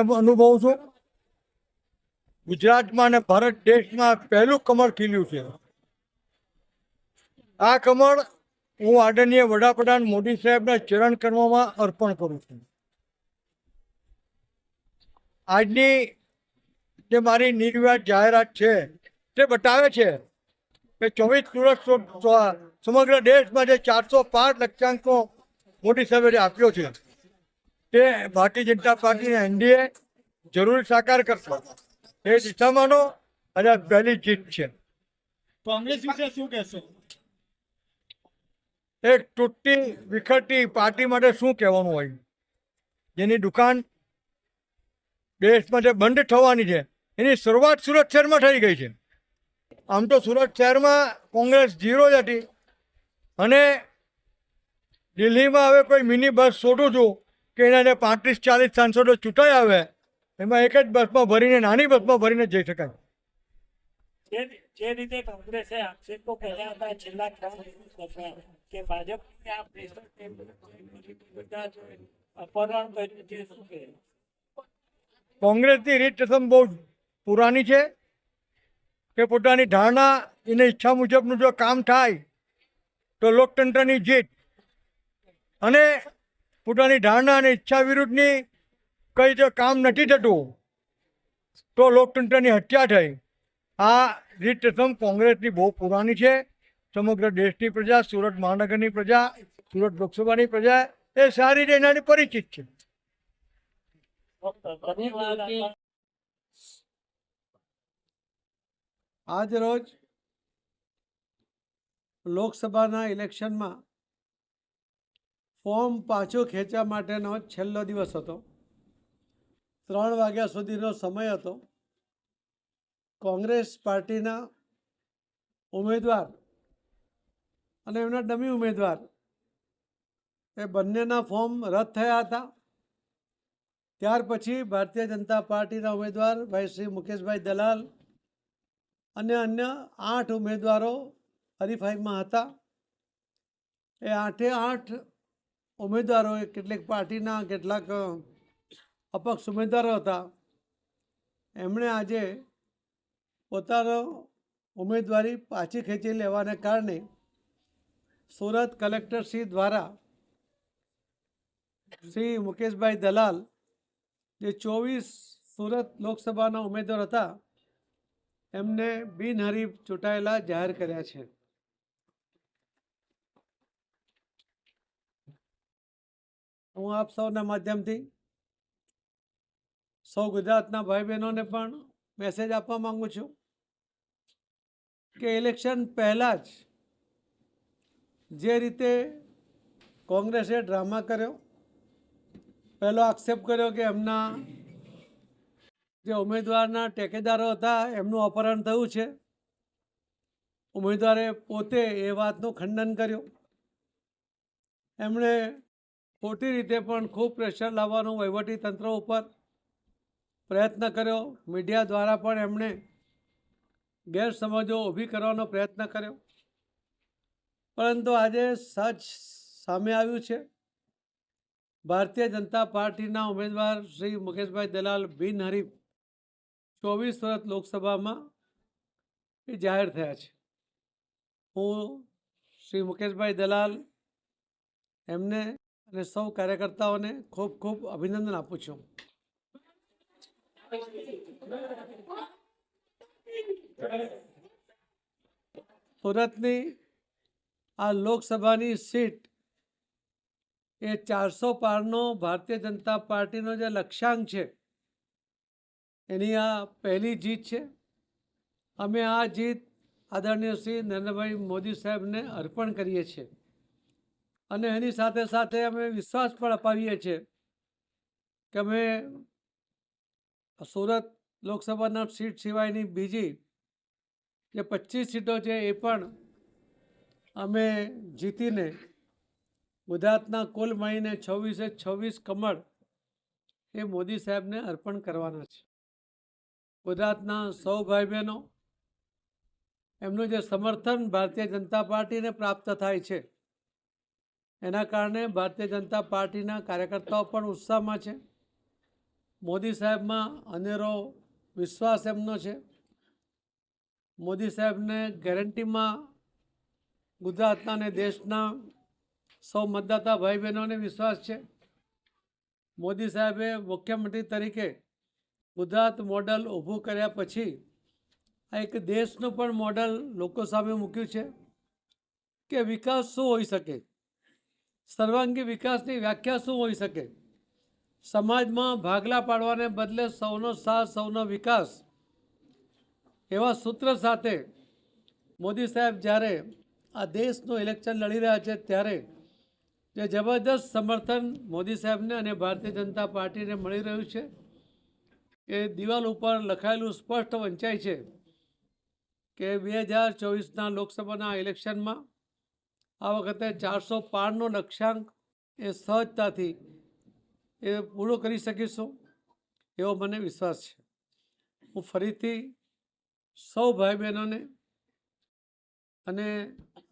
અનુભવું છું. ગુજરાતમાં અને ભારત દેશમાં પહેલું કમળ ખીલ્યું છે. આ કમળ હું આદરણીય વડાપ્રધાન મોદી સાહેબના ચરણ કર્મમાં અર્પણ કરું છું. આજની જે મારી નિર્વ્યાજ જાહેરાત છે, તે બતાવે છે કે ચોવીસ સુરત સમગ્ર દેશમાં જે ચારસો પાંચ લક્ષ્યાંકો મોદી સાહેબે આપ્યો છે. તે ભારતીય જનતા પાર્ટીને એનડીએ જરૂર સાકાર કરશે. એ દિશામાંનો અને પહેલી જીત છે. કોંગ્રેસ વિશે શું કહેશો? એક તૂટતી વિખરતી પાર્ટી માટે શું કહેવાનું હોય? જેની દુકાન દેશમાં જે બંધ થવાની છે. એની શરૂઆત સુરત શહેરમાં થઈ ગઈ છે. આમ તો સુરત શહેરમાં કોંગ્રેસ ઝીરો જ હતી. અને દિલ્હીમાં હવે કોઈ મિની બસ શોધું છું કે એના પાંત્રીસ ચાલીસ સાંસદો ચૂંટાઈ આવે એમાં એક જ બસમાં ભરીને નાની બસમાં ભરીને જઈ શકાય. જે રીતે કોંગ્રેસે આક્ષેપો કર્યા હતા છેલ્લા ત્રણ કે ભાજપને આ પ્રેશર અપહરણ કર્યું છે શું કહે? કોંગ્રેસની રીત રસમ બહુ પુરાની છે કે પોતાની ધારણા એને ઈચ્છા મુજબનું જો કામ થાય તો લોકતંત્રની જીત. અને પોતાની ધારણા અને ઈચ્છા વિરુદ્ધની કઈ રીતે કામ નથી થતું. તો લોકતંત્રની હત્યા થઈ. આ રીત પ્રથમ કોંગ્રેસની બહુ પુરાની છે. સમગ્ર દેશની પ્રજા, સુરત મહાનગરની પ્રજા, સુરત લોકસભાની પ્રજા, એ સારી રીતે એનાથી પરિચિત છે. આજ રોજ લોકસભાના ઇલેક્શનમાં ફોર્મ પાછું ખેંચવા માટેનો છેલ્લો દિવસ હતો. ત્રણ વાગ્યા સુધીનો સમય હતો. કોંગ્રેસ પાર્ટીના ઉમેદવાર અને એમના ડમી ઉમેદવાર એ બંનેના ફોર્મ રદ થયા હતા. ત્યાર પછી ભારતીય જનતા પાર્ટીના ઉમેદવાર ભાઈ શ્રી મુકેશભાઈ દલાલ અને અન્ય આઠ ઉમેદવારો હરીફાઈમાં હતા. એ આઠે આઠ ઉમેદવારોએ કેટલીક પાર્ટીના કેટલાક અપક્ષ ઉમેદવારો હતા. એમણે આજે પોતાનો ઉમેદવારી પાછી ખેંચી લેવાને કારણે સુરત કલેક્ટરશ્રી દ્વારા શ્રી મુકેશભાઈ દલાલ, જે ચોવીસ સુરત લોકસભાના ઉમેદવાર હતા, એમને બિનહરીફ ચૂંટાયેલા જાહેર કર્યા છે. હું આપ સૌના માધ્યમથી સૌ ગુજરાતના ભાઈ બહેનોને પણ મેસેજ આપવા માંગુ છું કે ઇલેક્શન પહેલાં જ જે રીતે કોંગ્રેસે ડ્રામા કર્યો, પહેલો આક્ષેપ કર્યો કે એમના જે ઉમેદવારના ટેકેદારો હતા એમનું અપહરણ થયું છે. ઉમેદવારે પોતે એ વાતનું ખંડન કર્યું. એમણે ખોટી રીતે પણ ખૂબ પ્રેશર લાવવાનું વહીવટી તંત્ર ઉપર પ્રયત્ન કર્યો. મીડિયા દ્વારા પણ એમણે ગેરસમજો ઊભી કરવાનો પ્રયત્ન કર્યો. પરંતુ આજે સચ સામે આવ્યું છે. ભારતીય જનતા પાર્ટીના ઉમેદવાર શ્રી મુકેશભાઈ દલાલ બિનહરીફ ચોવીસ સુરત લોકસભામાં એ જાહેર થયા છે. હું શ્રી મુકેશભાઈ દલાલ એમને અને સૌ કાર્યકર્તાઓને ખૂબ ખૂબ અભિનંદન આપું છું. સુરતની આ લોકસભાની સીટ એ ચારસો પારનો ભારતીય જનતા પાર્ટીનો જે લક્ષ્યાંક છે, એની આ પહેલી જીત છે. અમે આ જીત આદરણીય શ્રી નરેન્દ્રભાઈ મોદી સાહેબને અર્પણ કરીએ છીએ. અને એની સાથે સાથે અમે વિશ્વાસ પણ અપાવીએ છીએ કે અમે સુરત લોકસભાના સીટ સિવાયની બીજી જે પચીસ સીટો છે એ પણ અમે જીતીને ગુજરાતના કુલ મળીને છવ્વીસે છવ્વીસ કમળ એ મોદી સાહેબને અર્પણ કરવાના છે. ગુજરાતના સૌ ભાઈ બહેનો એમનું જે સમર્થન ભારતીય જનતા પાર્ટીને પ્રાપ્ત થાય છે એના કારણે ભારતીય જનતા પાર્ટીના કાર્યકર્તાઓ પણ ઉત્સાહમાં છે. મોદી સાહેબમાં અનેરો વિશ્વાસ એમનો છે. મોદી સાહેબને ગેરંટીમાં ગુજરાતના અને દેશના સૌ મતદાતા ભાઈ બહેનોને વિશ્વાસ છે. મોદી સાહેબે મુખ્યમંત્રી તરીકે ગુજરાત મોડલ ઊભું કર્યા પછી આ એક દેશનું પણ મોડલ લોકો સામે મૂક્યું છે કે વિકાસ શું હોઈ શકે? સર્વાંગી વિકાસની વ્યાખ્યા શું હોઈ શકે? સમાજમાં ભાગલા પાડવાને બદલે સૌનો સાથ, સૌનો વિકાસ. એવા સૂત્ર સાથે મોદી સાહેબ જ્યારે આ દેશનું ઇલેક્શન લડી રહ્યા છે, ત્યારે જે જબરદસ્ત સમર્થન મોદી સાહેબને અને ભારતીય જનતા પાર્ટીને મળી રહ્યું છે, એ દિવાલ ઉપર લખાયેલું સ્પષ્ટ વંચાય છે કે બે હજાર ચોવીસના લોકસભાના ઇલેક્શનમાં આ વખતે ચારસો પારનો લક્ષ્યાંક એ સહજતાથી એ પૂરો કરી શકીશું એવો મને વિશ્વાસ છે. હું ફરીથી સૌ ભાઈ બહેનોને અને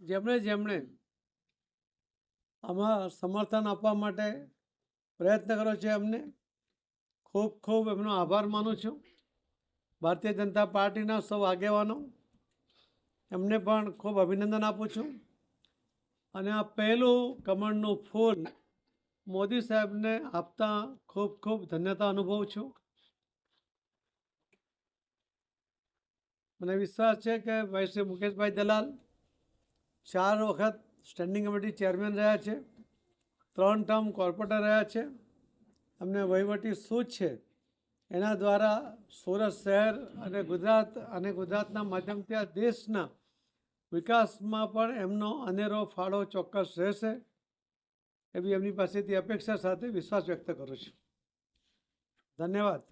જેમણે જેમણે આમાં સમર્થન આપવા માટે પ્રયત્ન કર્યો છે એમને ખૂબ ખૂબ એમનો આભાર માનું છું. ભારતીય જનતા પાર્ટીના સૌ આગેવાનો, એમને પણ ખૂબ અભિનંદન આપું છું. અને આ પહેલું કમળનું ફૂલ મોદી સાહેબને આપતા ખૂબ ખૂબ ધન્યતા અનુભવું છું. મને વિશ્વાસ છે કે ભાઈ શ્રી મુકેશભાઈ દલાલ ચાર વખત સ્ટેન્ડિંગ કમિટી ચેરમેન રહ્યા છે, ત્રણ ટર્મ કોર્પોરેટર રહ્યા છે. અમને વહીવટી સૂચ છે એના દ્વારા સુરત શહેર અને ગુજરાત અને ગુજરાતના માધ્યમથી આ દેશના વિકાસમાં પણ એમનો અનેરો ફાળો ચોક્કસ રહેશે એવી એમની પાસેથી અપેક્ષા સાથે વિશ્વાસ વ્યક્ત કરું છું. ધન્યવાદ.